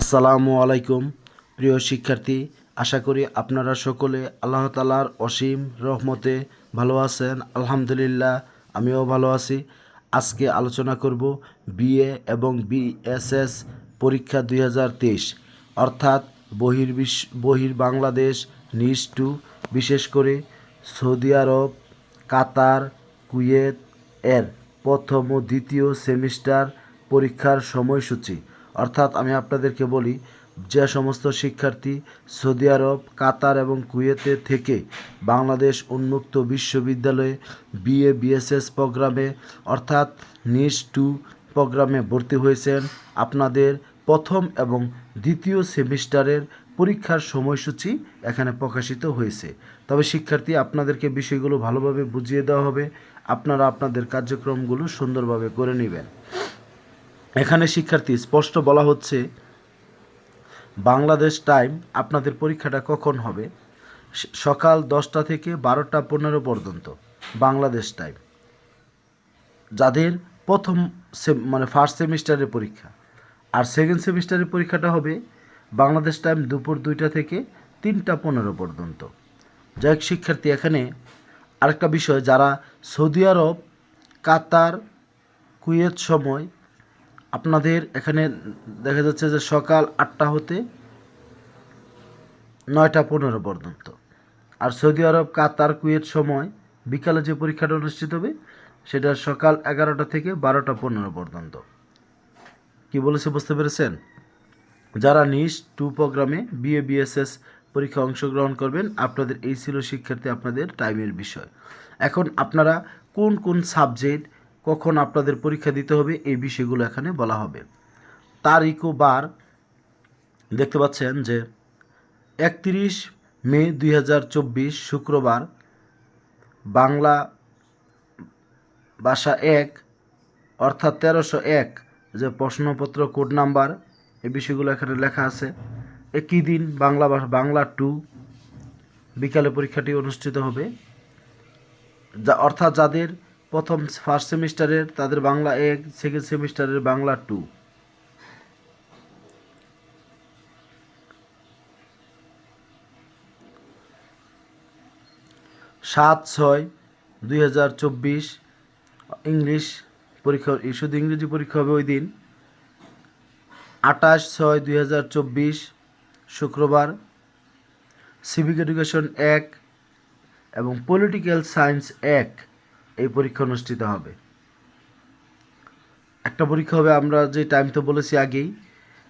আসসালামু আলাইকুম, প্রিয় শিক্ষার্থী। আশা করি আপনারা সকলে আল্লাহ তালার অসীম রহমতে ভালো আছেন। আলহামদুলিল্লাহ, আমিও ভালো আছি। আজকে আলোচনা করব বিএ এবং বিএসএস পরীক্ষা দুই হাজার তেইশ, অর্থাৎ বহির্বিশ্ব, বহির বাংলাদেশ নিস টু, বিশেষ করে সৌদি আরব, কাতার, কুয়েত এর প্রথম ও দ্বিতীয় সেমিস্টার পরীক্ষার সময়সূচি। অর্থাৎ আমি আপনাদেরকে বলি, যে সমস্ত শিক্ষার্থী সৌদি আরব, কাতার এবং কুয়েতে থেকে বাংলাদেশ উন্মুক্ত বিশ্ববিদ্যালয়ে বিএ, বিএসএস প্রোগ্রামে, অর্থাৎ নিস টু প্রোগ্রামে ভর্তি হয়েছেন। আপনাদের প্রথম এবং দ্বিতীয় সেমিস্টারের পরীক্ষার সময়সূচি এখানে প্রকাশিত হয়েছে। তবে শিক্ষার্থী, আপনাদেরকে বিষয়গুলো ভালোভাবে বুঝিয়ে দেওয়া হবে। আপনারা আপনাদের কার্যক্রমগুলো সুন্দরভাবে করে নেবেন। এখানে, শিক্ষার্থী, স্পষ্ট বলা হচ্ছে, বাংলাদেশ টাইম আপনাদের পরীক্ষাটা কখন হবে? সকাল দশটা থেকে বারোটা পনেরো পর্যন্ত, বাংলাদেশ টাইম যাদের প্রথম মানে ফার্স্ট সেমিস্টারের পরীক্ষা, আর সেকেন্ড সেমিস্টারের পরীক্ষাটা হবে বাংলাদেশ টাইম দুপুর দুইটা থেকে তিনটা পনেরো পর্যন্ত। যাই শিক্ষার্থী, এখানে আরেকটা বিষয়, যারা সৌদি আরব, কাতার, কুয়েত সময় আপনাদের এখানে দেখা যাচ্ছে যে সকাল আটটা হতে নয়টা পনেরো পর্যন্ত। আর সৌদি আরব, কাতার, কুয়েত সময় বিকালে যে পরীক্ষাটা অনুষ্ঠিত হবে, সেটা সকাল এগারোটা থেকে বারোটা পনেরো পর্যন্ত। কি বলেছে বুঝতে পেরেছেন? যারা নিস টু প্রোগ্রামে বিএ বিএসএস পরীক্ষা অংশগ্রহণ করবেন, আপনাদের এই ছিল শিক্ষার্থী আপনাদের টাইমের বিষয়। এখন আপনারা কোন কোন সাবজেক্ট কখন আপনাদের পরীক্ষা দিতে হবে এই বিষয়গুলো এখানে বলা হবে। তারিখ ও বার। দেখতে পাচ্ছেন যে একত্রিশ মে দুই হাজার চব্বিশ, শুক্রবার, বাংলা ভাষা এক, অর্থাৎ তেরোশো এক, যে প্রশ্নপত্র কোড নাম্বার, এই বিষয়গুলো এখানে লেখা আছে। একই দিন বাংলা ভাষা, বাংলা টু, বিকালে পরীক্ষাটি অনুষ্ঠিত হবে। যা, অর্থাৎ যাদের প্রথম ফার্স্ট সেমিস্টারের তাদের বাংলা এক সেকেন্ড সেমিস্টারের বাংলা টু সাত, ছয়, দুই হাজার চব্বিশ ইংলিশ পরীক্ষা, শুধু ইংরেজি পরীক্ষা হবে ওই দিন। আঠাশ, ছয়, দুই হাজার চব্বিশ শুক্রবার সিভিক এডুকেশন এক এবং পলিটিক্যাল সায়েন্স এক। এই পরীক্ষা অনুষ্ঠিত হবে। একটা পরীক্ষা হবে, আমরা যে টাইম তো বলেছি আগেই,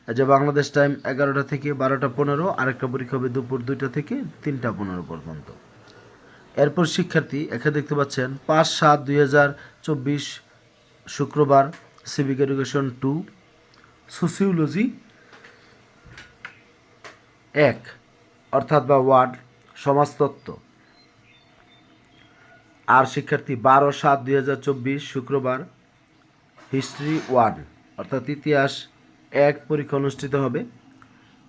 যে বাংলাদেশ টাইম এগারোটা থেকে বারোটা পনেরো, আরেকটা পরীক্ষা হবে দুপুর দুইটা থেকে তিনটা পনেরো পর্যন্ত। এরপর শিক্ষার্থী, এখানে দেখতে পাচ্ছেন, পাঁচ সাত দুই হাজার চব্বিশ শুক্রবার সিভিক এডুকেশন টু সোসিওলজি এক, অর্থাৎ বা ওয়ার্ড সমাজতত্ত্ব আর শিক্ষার্থী বারো সাত দুই হাজার চব্বিশ শুক্রবার হিস্ট্রি ওয়ান, অর্থাৎ ইতিহাস এক পরীক্ষা অনুষ্ঠিত হবে।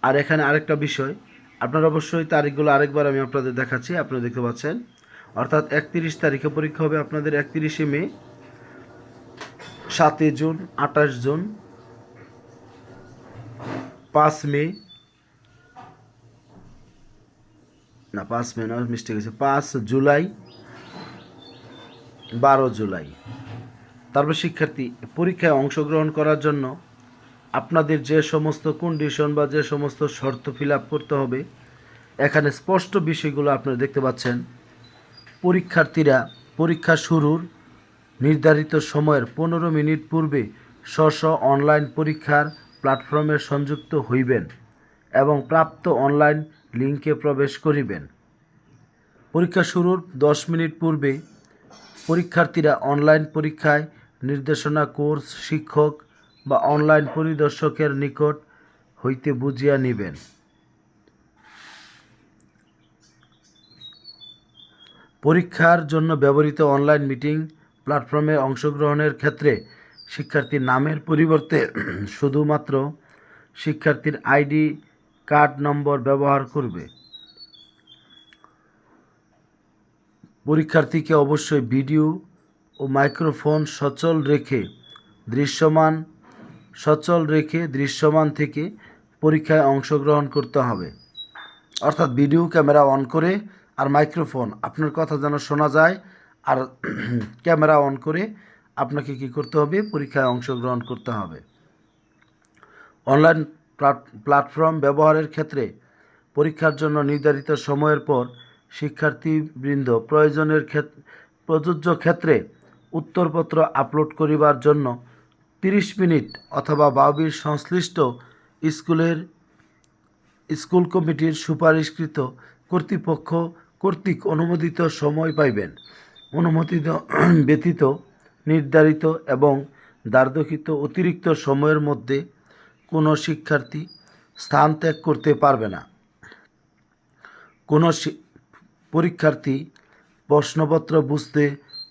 আর এখানে আরেকটা বিষয়, আপনারা অবশ্যই তারিখগুলো আরেকবার আমি আপনাদের দেখাচ্ছি, আপনারা দেখতে পাচ্ছেন। অর্থাৎ একত্রিশ তারিখে পরীক্ষা হবে আপনাদের একত্রিশে মে, সাতই জুন, আঠাশ জুন, পাঁচ মে, না, পাঁচ মে না মিস্টেক হয়েছে, পাঁচ জুলাই বারো জুলাই। তারপর শিক্ষার্থী, পরীক্ষায় অংশগ্রহণ করার জন্য আপনাদের যে সমস্ত কন্ডিশন বা যে সমস্ত শর্ত ফিল করতে হবে, এখানে স্পষ্ট বিষয়গুলো আপনারা দেখতে পাচ্ছেন। পরীক্ষার্থীরা পরীক্ষা শুরুর নির্ধারিত সময়ের পনেরো মিনিট পূর্বে স্ব অনলাইন পরীক্ষার প্ল্যাটফর্মে সংযুক্ত হইবেন এবং প্রাপ্ত অনলাইন লিঙ্কে প্রবেশ করিবেন। পরীক্ষা শুরুর দশ মিনিট পূর্বে পরীক্ষার্থীরা অনলাইন পরীক্ষায় নির্দেশনা, কোর্স, শিক্ষক বা অনলাইন পরিদর্শকের নিকট হইতে বুঝিয়া নিবেন। পরীক্ষার জন্য ব্যবহৃত অনলাইন মিটিং প্ল্যাটফর্মে অংশগ্রহণের ক্ষেত্রে শিক্ষার্থীর নামের পরিবর্তে শুধুমাত্র শিক্ষার্থীর আইডি কার্ড নম্বর ব্যবহার করবে। পরীক্ষার্থীকে অবশ্যই ভিডিও ও মাইক্রোফোন সচল রেখে দৃশ্যমান, সচল রেখে দৃশ্যমান থেকে পরীক্ষায় অংশগ্রহণ করতে হবে। অর্থাৎ ভিডিও ক্যামেরা অন করে আর মাইক্রোফোন, আপনার কথা যেন শোনা যায়, আর ক্যামেরা অন করে আপনাকে কি করতে হবে? পরীক্ষায় অংশগ্রহণ করতে হবে। অনলাইন প্ল্যাটফর্ম ব্যবহারের ক্ষেত্রে পরীক্ষার জন্য নির্ধারিত সময়ের পর শিক্ষার্থীবৃন্দ, প্রয়োজনের প্রযোজ্য ক্ষেত্রে উত্তরপত্র আপলোড করিবার জন্য তিরিশ মিনিট অথবা বাবির সংশ্লিষ্ট স্কুলের, স্কুল কমিটির সুপারিশকৃত কর্তৃপক্ষ কর্তৃক অনুমোদিত সময় পাইবেন। অনুমোদিত, ব্যতীত, নির্ধারিত এবং দ্বার্দকিত অতিরিক্ত সময়ের মধ্যে কোনো শিক্ষার্থী স্থান ত্যাগ করতে পারবে না। কোনো পরীক্ষার্থী প্রশ্নপত্র বুঝতে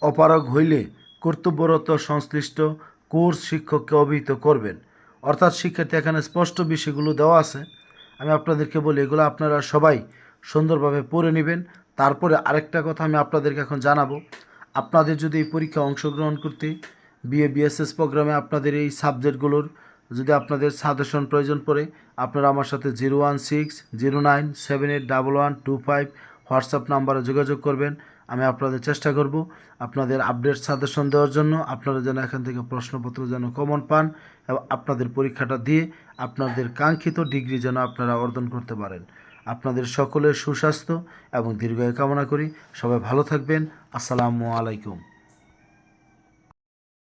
অপারগ হইলে কর্তব্যরত সংশ্লিষ্ট কোর্স শিক্ষককে অবহিত করবেন। অর্থাৎ শিক্ষার্থী, এখানে স্পষ্ট বিষয়গুলো দেওয়া আছে। আমি আপনাদেরকে বলি, এগুলো আপনারা সবাই সুন্দরভাবে পড়ে নেবেন। তারপরে আরেকটা কথা আমি আপনাদেরকে এখন জানাব। আপনাদের যদি এই পরীক্ষায় অংশগ্রহণ করতে বিএ, বিএসএস প্রোগ্রামে আপনাদের এই সাবজেক্টগুলোর যদি আপনাদের সাজেশন প্রয়োজন পড়ে, আপনারা আমার সাথে zero one six, zero nine, seven eight, double one, two five WhatsApp নাম্বারে যোগাযোগ করবেন। আমি আপনাদের চেষ্টা করব আপনাদের আপডেট সাজেশন দেওয়ার জন্য। আপনারা যেন এখান থেকে প্রশ্নপত্র যেন কমন পান এবং আপনাদের পরীক্ষাটা দিয়ে আপনাদের কাঙ্ক্ষিত ডিগ্রি যেন আপনারা অর্জন করতে পারেন। আপনাদের সকলের সুস্বাস্থ্য এবং দীর্ঘায়ু কামনা করি। সবাই ভালো থাকবেন। আসসালামু আলাইকুম।